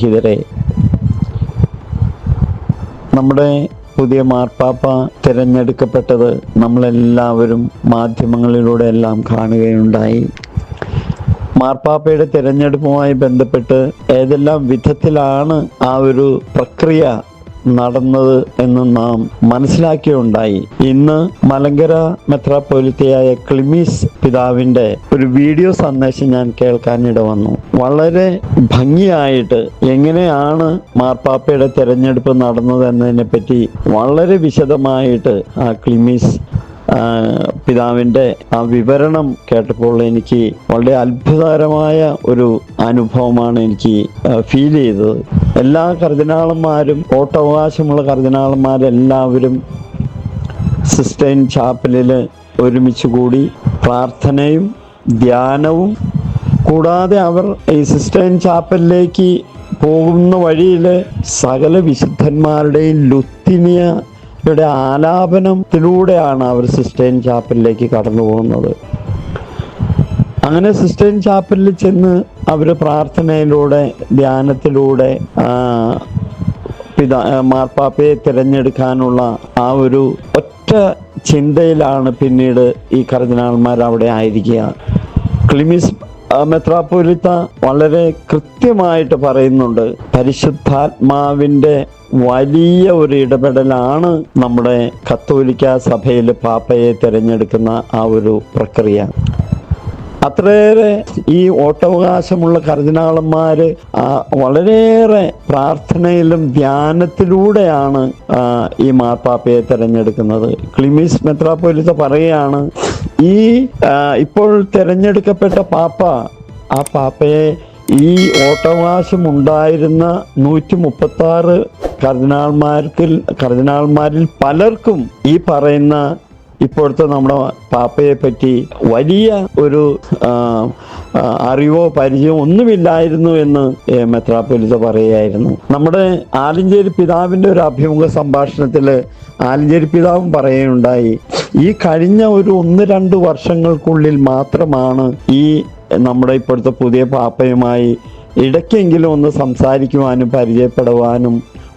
സ്നേഹിതരെ. നമ്മുടെ പുതിയ മാർപ്പാപ്പ തിരഞ്ഞെടുക്കപ്പെട്ടത് നമ്മളെല്ലാവരും മാധ്യമങ്ങളിലൂടെ എല്ലാം കാണുകയുണ്ടായി. മാർപ്പാപ്പയുടെ തിരഞ്ഞെടുപ്പുമായി ബന്ധപ്പെട്ട് ഏതെല്ലാം വിധത്തിലാണ് ആ ഒരു പ്രക്രിയ നടന്നത് എന്ന് നാം മനസ്സിലാക്കിയുണ്ടായി. ഇന്ന് മലങ്കര മെത്രാപ്പൊലിത്തയായ ക്ലിമീസ് പിതാവിന്റെ ഒരു വീഡിയോ സന്ദേശം ഞാൻ കേൾക്കാനിട വന്നു. വളരെ ഭംഗിയായിട്ട് എങ്ങനെയാണ് മാർപ്പാപ്പയുടെ തെരഞ്ഞെടുപ്പ് നടന്നത് എന്നതിനെ പറ്റി വളരെ വിശദമായിട്ട് ആ ക്ലിമീസ് പിതാവിന്റെ ആ വിവരണം കേട്ടപ്പോൾ എനിക്ക് വളരെ അത്ഭുതകരമായ ഒരു അനുഭവമാണ് എനിക്ക് ഫീൽ ചെയ്തത്. എല്ലാ കർദിനാളന്മാരും വോട്ടവകാശമുള്ള കർദിനാളന്മാരെല്ലാവരും സിസ്റ്റൈൻ ചാപ്പലിൽ ഒരുമിച്ച് കൂടി പ്രാർത്ഥനയും ധ്യാനവും. കൂടാതെ അവർ ഈ സിസ്റ്റൈൻ ചാപ്പലിലേക്ക് പോകുന്ന വഴിയിൽ സകല വിശുദ്ധന്മാരുടെയും ലുത്തിനിയയുടെ ആലാപനത്തിലൂടെയാണ് അവർ സിസ്റ്റൈൻ ചാപ്പലിലേക്ക് കടന്നു പോകുന്നത് അങ്ങനെ സിസ്റ്റേൻ ചാപ്പലിൽ ചെന്ന് അവർ പ്രാർത്ഥനയിലൂടെ ധ്യാനത്തിലൂടെ പിതാ മാർപ്പാപ്പയെ തിരഞ്ഞെടുക്കാനുള്ള ആ ഒരു ഒറ്റ ചിന്തയിലാണ് പിന്നീട് ഈ കർദിനാൾമാർ അവിടെ ആയിരിക്കുക. ക്ലിമിസ് മെത്രാപ്പൊലിത്ത വളരെ കൃത്യമായിട്ട് പറയുന്നുണ്ട് പരിശുദ്ധാത്മാവിന്റെ വലിയ ഒരു ഇടപെടലാണ് നമ്മുടെ കത്തോലിക്ക സഭയിൽ പാപ്പയെ തിരഞ്ഞെടുക്കുന്ന ആ ഒരു പ്രക്രിയ. അത്രയേറെ ഈ ഓട്ടവകാശമുള്ള കർദിനാളന്മാർ വളരെയേറെ പ്രാർത്ഥനയിലും ധ്യാനത്തിലൂടെയാണ് ഈ മാർപ്പാപ്പയെ തിരഞ്ഞെടുക്കുന്നത്. ക്ലിമിസ് മെത്രാപ്പൊലിത്ത പറയുകയാണ് ഈ ഇപ്പോൾ തിരഞ്ഞെടുക്കപ്പെട്ട പാപ്പ ആ പാപ്പയെ ഈ ഓട്ടവകാശം ഉണ്ടായിരുന്ന നൂറ്റി മുപ്പത്തി ആറ് കർദിനാൾമാർക്കിൽ കർദിനാൾമാരിൽ പലർക്കും ഈ പറയുന്ന ഇപ്പോഴത്തെ നമ്മുടെ പാപ്പയെ പറ്റി വലിയ ഒരു അറിവോ പരിചയമോ ഒന്നുമില്ലായിരുന്നു എന്ന് മെത്രാപൊലിത പറയുകയായിരുന്നു. നമ്മുടെ ആലഞ്ചേരി പിതാവിന്റെ ഒരു അഭിമുഖ സംഭാഷണത്തിൽ ആലഞ്ചേരി പിതാവും പറയുകയുണ്ടായി ഈ കഴിഞ്ഞ ഒരു ഒന്ന് രണ്ട് വർഷങ്ങൾക്കുള്ളിൽ മാത്രമാണ് ഈ നമ്മുടെ ഇപ്പോഴത്തെ പുതിയ പാപ്പയുമായി ഇടയ്ക്കെങ്കിലും ഒന്ന് സംസാരിക്കുവാനും പരിചയപ്പെടുവാനും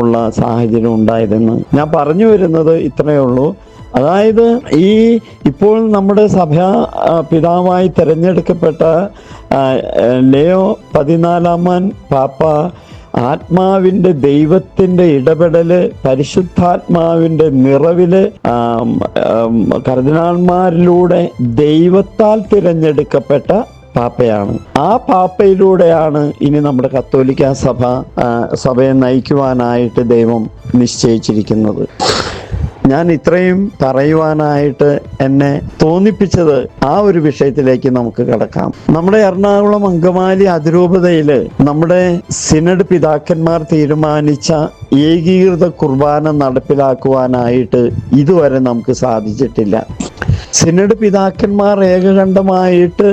ഉള്ള സാഹചര്യം ഉണ്ടായതെന്ന്. ഞാൻ പറഞ്ഞു വരുന്നത് ഇത്രയേ ഉള്ളൂ. അതായത് ഈ ഇപ്പോൾ നമ്മുടെ സഭ പിതാവായി തിരഞ്ഞെടുക്കപ്പെട്ട ലിയോ പതിനാലാമൻ പാപ്പ ആത്മാവിന്റെ ദൈവത്തിന്റെ ഇടപെടൽ പരിശുദ്ധാത്മാവിന്റെ നിറവിൽ കർദിനാൾമാരിലൂടെ ദൈവത്താൽ തിരഞ്ഞെടുക്കപ്പെട്ട പാപ്പയാണ്. ആ പാപ്പയിലൂടെയാണ് ഇനി നമ്മുടെ കത്തോലിക്ക സഭ സഭയെ നയിക്കുവാനായിട്ട് ദൈവം നിശ്ചയിച്ചിരിക്കുന്നത്. ഞാൻ ഇത്രയും പറയുവാനായിട്ട് എന്നെ തോന്നിപ്പിച്ചത് ആ ഒരു വിഷയത്തിലേക്ക് നമുക്ക് കടക്കാം. നമ്മുടെ എറണാകുളം അങ്കമാലി അതിരൂപതയിൽ നമ്മുടെ സിനഡ് പിതാക്കന്മാർ തീരുമാനിച്ച ഏകീകൃത കുർബാന നടപ്പിലാക്കുവാനായിട്ട് ഇതുവരെ നമുക്ക് സാധിച്ചിട്ടില്ല. സിനഡ് പിതാക്കന്മാർ ഏകകണ്ഠമായിട്ട്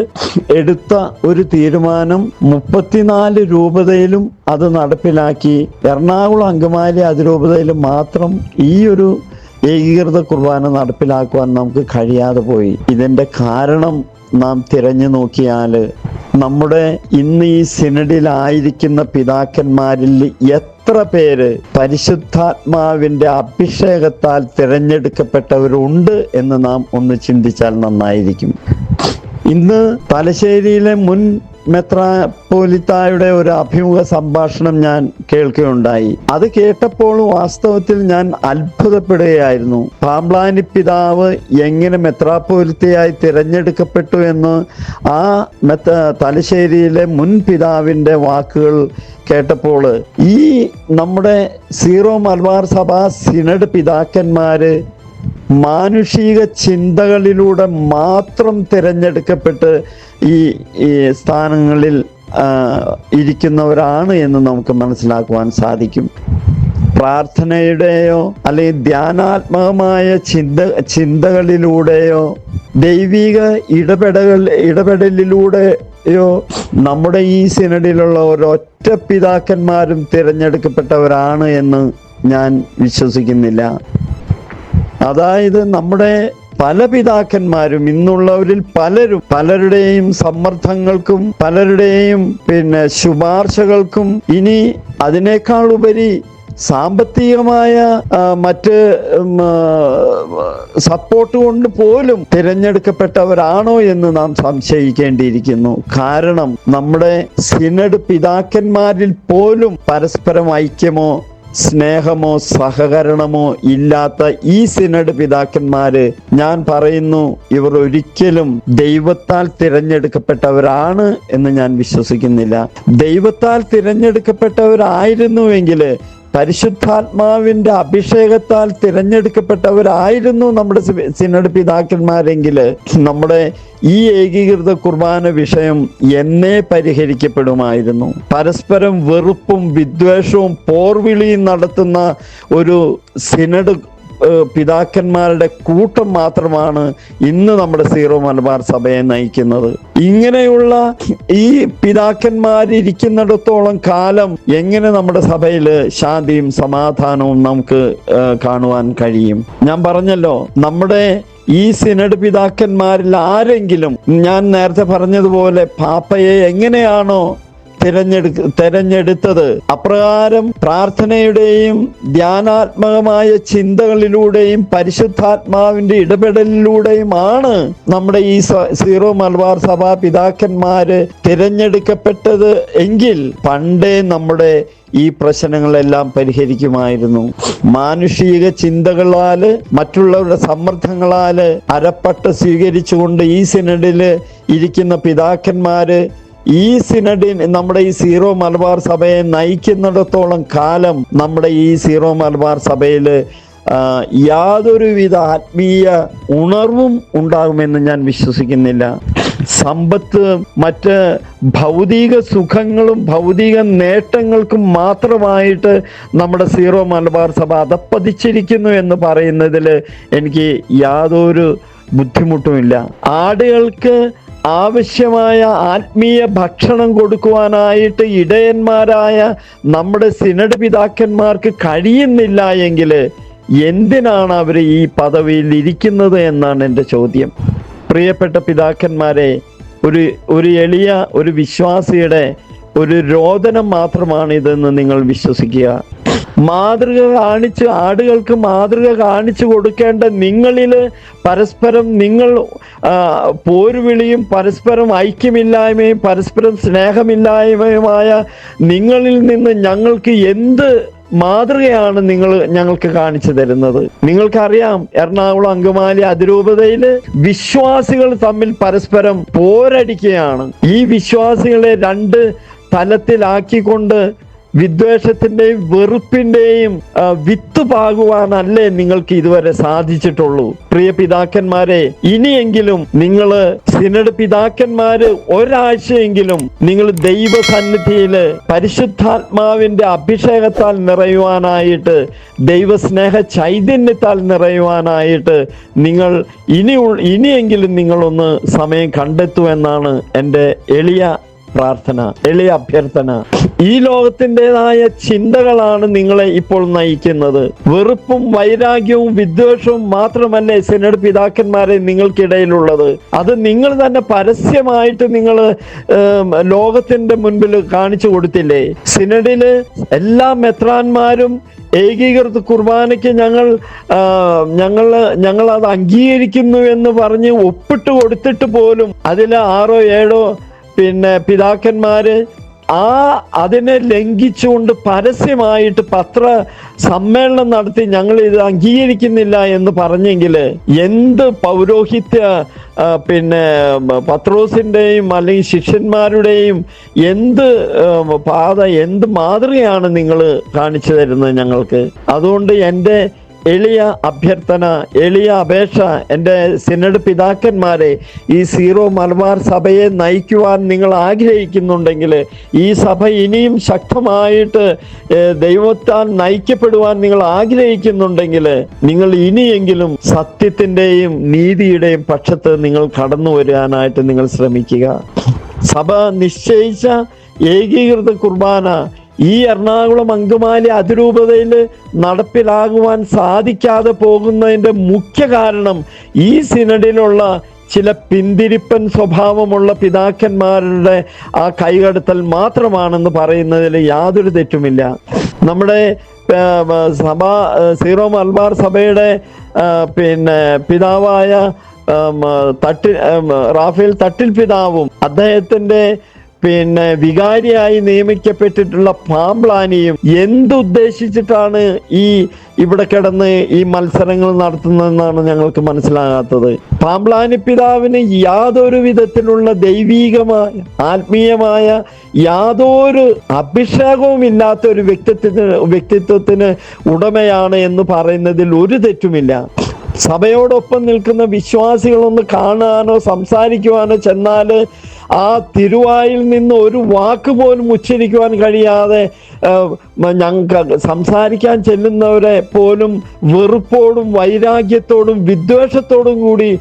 എടുത്ത ഒരു തീരുമാനം മുപ്പത്തിനാല് രൂപതയിലും അത് നടപ്പിലാക്കി എറണാകുളം അങ്കമാലി അതിരൂപതയിലും മാത്രം ഈ ഒരു ഏകീകൃത കുർബാന നടപ്പിലാക്കുവാൻ നമുക്ക് കഴിയാതെ പോയി. ഇതിന്റെ കാരണം നാം തിരഞ്ഞു നോക്കിയാൽ നമ്മുടെ ഇന്ന് ഈ സിനഡിലായിരിക്കുന്ന പിതാക്കന്മാരിൽ എത്ര പേര് പരിശുദ്ധാത്മാവിന്റെ അഭിഷേകത്താൽ തിരഞ്ഞെടുക്കപ്പെട്ടവരുണ്ട് എന്ന് നാം ഒന്ന് ചിന്തിച്ചാൽ നന്നായിരിക്കും. ഇന്ന് തലശ്ശേരിയിലെ മുൻ മെത്രാപ്പോലിത്തായുടെ ഒരു അഭിമുഖ സംഭാഷണം ഞാൻ കേൾക്കുകയുണ്ടായി. അത് കേട്ടപ്പോൾ വാസ്തവത്തിൽ ഞാൻ അത്ഭുതപ്പെടുകയായിരുന്നു. പാമ്പ്ലാനി പിതാവ് എങ്ങനെ മെത്രാപ്പോലിത്തയായി തിരഞ്ഞെടുക്കപ്പെട്ടു എന്ന് ആ മെത്ത തലശ്ശേരിയിലെ മുൻ പിതാവിന്റെ വാക്കുകൾ കേട്ടപ്പോൾ ഈ നമ്മുടെ സീറോ മലബാർ സഭ സിനഡ് പിതാക്കന്മാര് മാനുഷിക ചിന്തകളിലൂടെ മാത്രം തിരഞ്ഞെടുക്കപ്പെട്ട് ഈ സ്ഥാനങ്ങളിൽ ഇരിക്കുന്നവരാണ് എന്ന് നമുക്ക് മനസ്സിലാക്കുവാൻ സാധിക്കും. പ്രാർത്ഥനയുടെയോ അല്ലെങ്കിൽ ധ്യാനാത്മകമായ ചിന്ത ചിന്തകളിലൂടെയോ ദൈവിക ഇടപെടൽ ഇടപെടലിലൂടെയോ നമ്മുടെ ഈ സിനഡിലുള്ള ഒരൊറ്റ പിതാക്കന്മാരും തിരഞ്ഞെടുക്കപ്പെട്ടവരാണ് എന്ന് ഞാൻ വിശ്വസിക്കുന്നില്ല. അതായത് നമ്മുടെ പല പിതാക്കന്മാരും ഇന്നുള്ളവരിൽ പലരും പലരുടെയും സമ്മർദ്ദങ്ങൾക്കും പലരുടെയും പിന്നെ ശുപാർശകൾക്കും ഇനി അതിനേക്കാൾ ഉപരി സാമ്പത്തികമായ മറ്റ് സപ്പോർട്ട് കൊണ്ട് പോലും തിരഞ്ഞെടുക്കപ്പെട്ടവരാണോ എന്ന് നാം സംശയിക്കേണ്ടിയിരിക്കുന്നു. കാരണം നമ്മുടെ സിനഡ് പിതാക്കന്മാരിൽ പോലും പരസ്പരം ഐക്യമോ സ്നേഹമോ സഹകരണമോ ഇല്ലാത്ത ഈ സിനഡ് പിതാക്കന്മാര് ഞാൻ പറയുന്നു ഇവർ ഒരിക്കലും ദൈവത്താൽ തിരഞ്ഞെടുക്കപ്പെട്ടവരാണ് എന്ന് ഞാൻ വിശ്വസിക്കുന്നില്ല. ദൈവത്താൽ തിരഞ്ഞെടുക്കപ്പെട്ടവരായിരുന്നുവെങ്കിൽ പരിശുദ്ധാത്മാവിന്റെ അഭിഷേകത്താൽ തിരഞ്ഞെടുക്കപ്പെട്ടവരായിരുന്നു നമ്മുടെ സിനഡ് പിതാക്കന്മാരെങ്കിൽ നമ്മുടെ ഈ ഏകീകൃത കുർബാന വിഷയം എന്നെ പരിഹരിക്കപ്പെടുമായിരുന്നു. പരസ്പരം വെറുപ്പും വിദ്വേഷവും പോർവിളിയും നടത്തുന്ന ഒരു സിനഡ് പിതാക്കന്മാരുടെ കൂട്ടം മാത്രമാണ് ഇന്ന് നമ്മുടെ സീറോ മലബാർ സഭയെ നയിക്കുന്നത്. ഇങ്ങനെയുള്ള ഈ പിതാക്കന്മാരിയ്ക്കുന്നിടത്തോളം കാലം എങ്ങനെ നമ്മുടെ സഭയിൽ ശാന്തിയും സമാധാനവും നമുക്ക് കാണുവാൻ കഴിയും? ഞാൻ പറഞ്ഞല്ലോ നമ്മുടെ ഈ സിനഡ് പിതാക്കന്മാരിൽ ആരെങ്കിലും ഞാൻ നേരത്തെ പറഞ്ഞതുപോലെ പാപ്പയെ എങ്ങനെയാണോ തിരഞ്ഞെടുക്ക തെരഞ്ഞെടുത്തത്. അപ്രകാരം പ്രാർത്ഥനയുടെയും ധ്യാനാത്മകമായ ചിന്തകളിലൂടെയും പരിശുദ്ധാത്മാവിന്റെ ഇടപെടലിലൂടെയുമാണ് നമ്മുടെ ഈ സീറോ മലബാർ സഭാ പിതാക്കന്മാര് തിരഞ്ഞെടുക്കപ്പെട്ടത് എങ്കിൽ പണ്ടേ നമ്മുടെ ഈ പ്രശ്നങ്ങളെല്ലാം പരിഹരിക്കുമായിരുന്നു. മാനുഷിക ചിന്തകളാൽ മറ്റുള്ളവരുടെ സമ്മർദ്ദങ്ങളാൽ അരപ്പട്ട സ്വീകരിച്ചുകൊണ്ട് ഈ സിനഡിൽ ഇരിക്കുന്ന പിതാക്കന്മാര് ഈ സിനഡിൻ നമ്മുടെ ഈ സീറോ മലബാർ സഭയെ നയിക്കുന്നിടത്തോളം കാലം നമ്മുടെ ഈ സീറോ മലബാർ സഭയിൽ യാതൊരുവിധ ആത്മീയ ഉണർവും ഉണ്ടാകുമെന്ന് ഞാൻ വിശ്വസിക്കുന്നില്ല. സമ്പത്ത് മറ്റ് ഭൗതിക സുഖങ്ങളും ഭൗതിക നേട്ടങ്ങൾക്കും മാത്രമായിട്ട് നമ്മുടെ സീറോ മലബാർ സഭ അതപ്പതിച്ചിരിക്കുന്നു എന്ന് പറയുന്നതിൽ എനിക്ക് യാതൊരു ബുദ്ധിമുട്ടുമില്ല. ആടുകൾക്ക് ആവശ്യമായ ആത്മീയ ഭക്ഷണം കൊടുക്കുവാനായിട്ട് ഇടയന്മാരായ നമ്മുടെ സിനഡ് പിതാക്കന്മാർക്ക് കഴിയുന്നില്ല എങ്കിൽ എന്തിനാണ് അവർ ഈ പദവിയിൽ ഇരിക്കുന്നത് എന്നാണ് എന്റെ ചോദ്യം. പ്രിയപ്പെട്ട പിതാക്കന്മാരെ ഒരു ഒരു എളിയ ഒരു വിശ്വാസിയുടെ ഒരു രോദനം മാത്രമാണ് ഇതെന്ന് നിങ്ങൾ വിശ്വസിക്കുക. മാതൃക കാണിച്ച് ആടുകൾക്ക് മാതൃക കാണിച്ചു കൊടുക്കേണ്ട നിങ്ങളിൽ പരസ്പരം നിങ്ങൾ പോരുവിളിയും പരസ്പരം ഐക്യമില്ലായ്മയും പരസ്പരം സ്നേഹമില്ലായ്മയുമായ നിങ്ങളിൽ നിന്ന് ഞങ്ങൾക്ക് എന്ത് മാതൃകയാണ് നിങ്ങൾ ഞങ്ങൾക്ക് കാണിച്ചു തരുന്നത്? നിങ്ങൾക്കറിയാം എറണാകുളം അങ്കമാലി അതിരൂപതയിൽ വിശ്വാസികൾ തമ്മിൽ പരസ്പരം പോരടിക്കുകയാണ്. ഈ വിശ്വാസികളെ രണ്ട് തലത്തിലാക്കിക്കൊണ്ട് വിദ്വേഷത്തിന്റെയും വെറുപ്പിന്റെയും വിത്ത് പാകുവാനല്ലേ നിങ്ങൾക്ക് ഇതുവരെ സാധിച്ചിട്ടുള്ളൂ. പ്രിയ പിതാക്കന്മാരെ ഇനിയെങ്കിലും നിങ്ങൾ സിനഡ് പിതാക്കന്മാര് ഒരാഴ്ചയെങ്കിലും നിങ്ങൾ ദൈവസന്നിധിയിൽ പരിശുദ്ധാത്മാവിന്റെ അഭിഷേകത്താൽ നിറയുവാനായിട്ട് ദൈവസ്നേഹ ചൈതന്യത്താൽ നിറയുവാനായിട്ട് നിങ്ങൾ ഇനി ഇനിയെങ്കിലും നിങ്ങളൊന്ന് സമയം കണ്ടെത്തുമെന്നാണ് എന്റെ എളിയ പ്രാർത്ഥന എളി അഭ്യർത്ഥന. ഈ ലോകത്തിന്റെതായ ചിന്തകളാണ് നിങ്ങളെ ഇപ്പോൾ നയിക്കുന്നത്. വെറുപ്പും വൈരാഗ്യവും വിദ്വേഷവും മാത്രമല്ല സെനഡ് പിതാക്കന്മാരെ നിങ്ങൾക്കിടയിലുള്ളത്. അത് നിങ്ങൾ തന്നെ പരസ്യമായിട്ട് നിങ്ങൾ ലോകത്തിന്റെ മുൻപിൽ കാണിച്ചു കൊടുത്തില്ലേ? സിനഡിൽ എല്ലാ മെത്രാന്മാരും ഏകീകൃത കുർബാനയ്ക്ക് ഞങ്ങൾ ഞങ്ങൾ ഞങ്ങൾ അത് അംഗീകരിക്കുന്നു എന്ന് പറഞ്ഞ് ഒപ്പിട്ട് കൊടുത്തിട്ട് പോലും അതിൽ ആറോ ഏഴോ പിന്നെ പിതാക്കന്മാര് ആ അതിനെ ലംഘിച്ചുകൊണ്ട് പരസ്യമായിട്ട് പത്ര സമ്മേളനം നടത്തി ഞങ്ങൾ ഇത് അംഗീകരിക്കുന്നില്ല എന്ന് പറഞ്ഞെങ്കിൽ എന്ത് പൗരോഹിത്യ പിന്നെ പത്രോസിന്റെയും അല്ലെങ്കിൽ ശിഷ്യന്മാരുടെയും എന്ത് പാത എന്ത് മാതൃകയാണ് നിങ്ങൾ കാണിച്ചു തരുന്നത് ഞങ്ങൾക്ക്? അതുകൊണ്ട് എന്റെ എളിയ അഭ്യർത്ഥന എളിയ അപേക്ഷ എന്റെ സിനഡ് പിതാക്കന്മാരെ ഈ സീറോ മലബാർ സഭയെ നയിക്കുവാൻ നിങ്ങൾ ആഗ്രഹിക്കുന്നുണ്ടെങ്കിൽ ഈ സഭ ഇനിയും ശക്തമായിട്ട് ദൈവത്താൻ നയിക്കപ്പെടുവാൻ നിങ്ങൾ ആഗ്രഹിക്കുന്നുണ്ടെങ്കിൽ നിങ്ങൾ ഇനിയെങ്കിലും സത്യത്തിന്റെയും നീതിയുടെയും പക്ഷത്ത് നിങ്ങൾ കടന്നു വരാനായിട്ട് നിങ്ങൾ ശ്രമിക്കുക. സഭ നിശ്ചയിച്ച ഏകീകൃത കുർബാന ഈ എറണാകുളം അങ്കമാലി അതിരൂപതയിൽ നടപ്പിലാകുവാൻ സാധിക്കാതെ പോകുന്നതിന്റെ മുഖ്യ കാരണം ഈ സിനഡിലുള്ള ചില പിന്തിരിപ്പൻ സ്വഭാവമുള്ള പിതാക്കന്മാരുടെ ആ കൈകടത്തൽ മാത്രമാണെന്ന് പറയുന്നതിൽ യാതൊരു തെറ്റുമില്ല. നമ്മുടെ സഭ സീറോ മലബാർ സഭയുടെ പിന്നെ പിതാവായ തട്ടിൽ റാഫേൽ തട്ടിൽ പിതാവും അദ്ദേഹത്തിന്റെ പിന്നെ വികാരിയായി നിയമിക്കപ്പെട്ടിട്ടുള്ള പാമ്പ്ലാനിയും എന്തുദ്ദേശിച്ചിട്ടാണ് ഈ ഇവിടെ കിടന്ന് ഈ മത്സരങ്ങൾ നടത്തുന്നതെന്നാണ് ഞങ്ങൾക്ക് മനസ്സിലാകാത്തത്. പാമ്പ്ലാനി പിതാവിന് യാതൊരു വിധത്തിലുള്ള ദൈവീകമായ ആത്മീയമായ യാതൊരു അഭിഷേകവും ഇല്ലാത്ത ഒരു വ്യക്തിത്വത്തിന് വ്യക്തിത്വത്തിന് ഉടമയാണ് എന്ന് പറയുന്നതിൽ ഒരു തെറ്റുമില്ല. സഭയോടൊപ്പം നിൽക്കുന്ന വിശ്വാസികളൊന്ന് കാണാനോ സംസാരിക്കുവാനോ ചെന്നാൽ ആ തിരുവായിൽ നിന്ന് ഒരു വാക്ക് പോലും ഉച്ചരിക്കുവാൻ കഴിയാതെ ഞങ്ങൾക്ക് സംസാരിക്കാൻ ചെല്ലുന്നവരെ പോലും വെറുപ്പോടും വൈരാഗ്യത്തോടും വിദ്വേഷത്തോടും കൂടി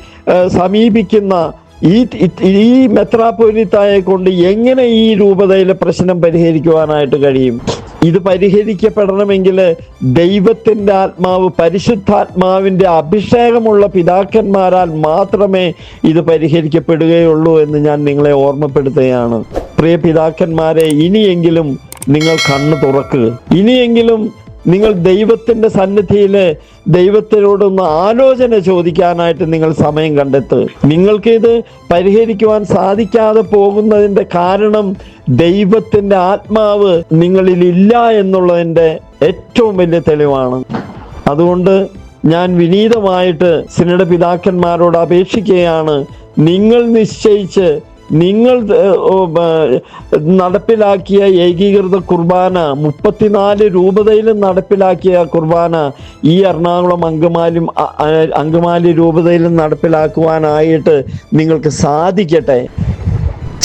സമീപിക്കുന്ന ഈ ഈ മെത്രാപ്പൊലിത്തായെ കൊണ്ട് എങ്ങനെ ഈ രൂപതയിലെ പ്രശ്നം പരിഹരിക്കുവാനായിട്ട് കഴിയും? ഇത് പരിഹരിക്കപ്പെടണമെങ്കിൽ ദൈവത്തിന്റെ ആത്മാവ് പരിശുദ്ധാത്മാവിന്റെ അഭിഷേകമുള്ള പിതാക്കന്മാരാൽ മാത്രമേ ഇത് പരിഹരിക്കപ്പെടുകയുള്ളൂ എന്ന് ഞാൻ നിങ്ങളെ ഓർമ്മപ്പെടുത്തുകയാണ്. പ്രിയ പിതാക്കന്മാരെ ഇനിയെങ്കിലും നിങ്ങൾ കണ്ണു തുറക്കുക ഇനിയെങ്കിലും നിങ്ങൾ ദൈവത്തിന്റെ സന്നിധിയിൽ ദൈവത്തിനോടൊന്ന് ആലോചന ചോദിക്കാനായിട്ട് നിങ്ങൾ സമയം കണ്ടെത്തുക നിങ്ങൾക്ക് ഇത് പരിഹരിക്കുവാൻ സാധിക്കാതെ പോകുന്നതിന്റെ കാരണം ദൈവത്തിന്റെ ആത്മാവ് നിങ്ങളിൽ ഇല്ല എന്നുള്ളതിന്റെ ഏറ്റവും വലിയ തെളിവാണ്. അതുകൊണ്ട് ഞാൻ വിനീതമായിട്ട് സിനിയുടെ പിതാക്കന്മാരോട് അപേക്ഷിക്കുകയാണ്. നിങ്ങൾ നിശ്ചയിച്ച് നിങ്ങൾ നടപ്പിലാക്കിയ ഏകീകൃത കുർബാന മുപ്പത്തിനാല് രൂപതയിലും നടപ്പിലാക്കിയ കുർബാന ഈ എറണാകുളം അങ്കമാലി അങ്കമാലി രൂപതയിലും നടപ്പിലാക്കുവാനായിട്ട് നിങ്ങൾക്ക് സാധിക്കട്ടെ.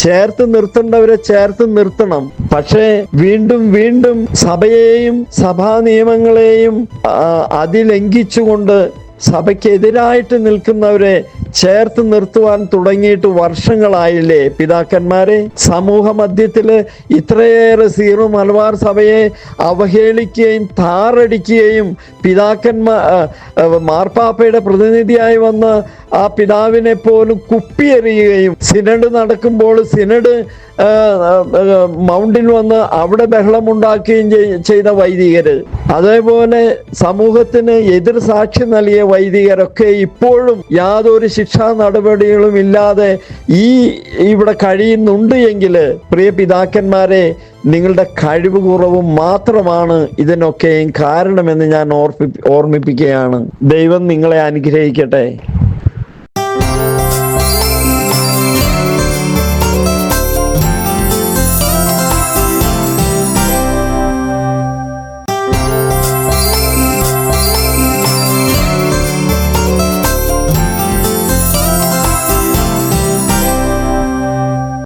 ചേർത്ത് നിർത്തേണ്ടവരെ ചേർത്ത് നിർത്തണം. പക്ഷേ വീണ്ടും വീണ്ടും സഭയെയും സഭാ നിയമങ്ങളെയും അതിലംഘിച്ചുകൊണ്ട് സഭയ്ക്കെതിരായിട്ട് നിൽക്കുന്നവരെ ചേർത്ത് നിർത്തുവാൻ തുടങ്ങിയിട്ട് വർഷങ്ങളായില്ലേ പിതാക്കന്മാരെ. സമൂഹ മധ്യത്തിൽ ഇത്രയേറെ സീറോ മലബാർ സഭയെ അവഹേളിക്കുകയും താറടിക്കുകയും പിതാക്കന്മാർ മാർപ്പാപ്പയുടെ പ്രതിനിധിയായി വന്ന ആ പിതാവിനെ പോലും കുപ്പിയെറിയുകയും സിനഡ് നടക്കുമ്പോൾ സിനഡ് മൗണ്ടിൽ വന്ന് അവിടെ ബഹളമുണ്ടാക്കുകയും ചെയ്- ചെയ്ത വൈദികർ അതേപോലെ സമൂഹത്തിന് എതിർ സാക്ഷി നൽകിയ വൈദികരൊക്കെ ഇപ്പോഴും യാതൊരു ശിക്ഷാ നടപടികളും ഇല്ലാതെ ഈ ഇവിടെ കഴിയുന്നുണ്ട് എങ്കിൽ പ്രിയ പിതാക്കന്മാരെ നിങ്ങളുടെ കഴിവ് കുറവും മാത്രമാണ് ഇതിനൊക്കെയും കാരണമെന്ന് ഞാൻ ഓർപ്പി ഓർമ്മിപ്പിക്കുകയാണ്. ദൈവം നിങ്ങളെ അനുഗ്രഹിക്കട്ടെ.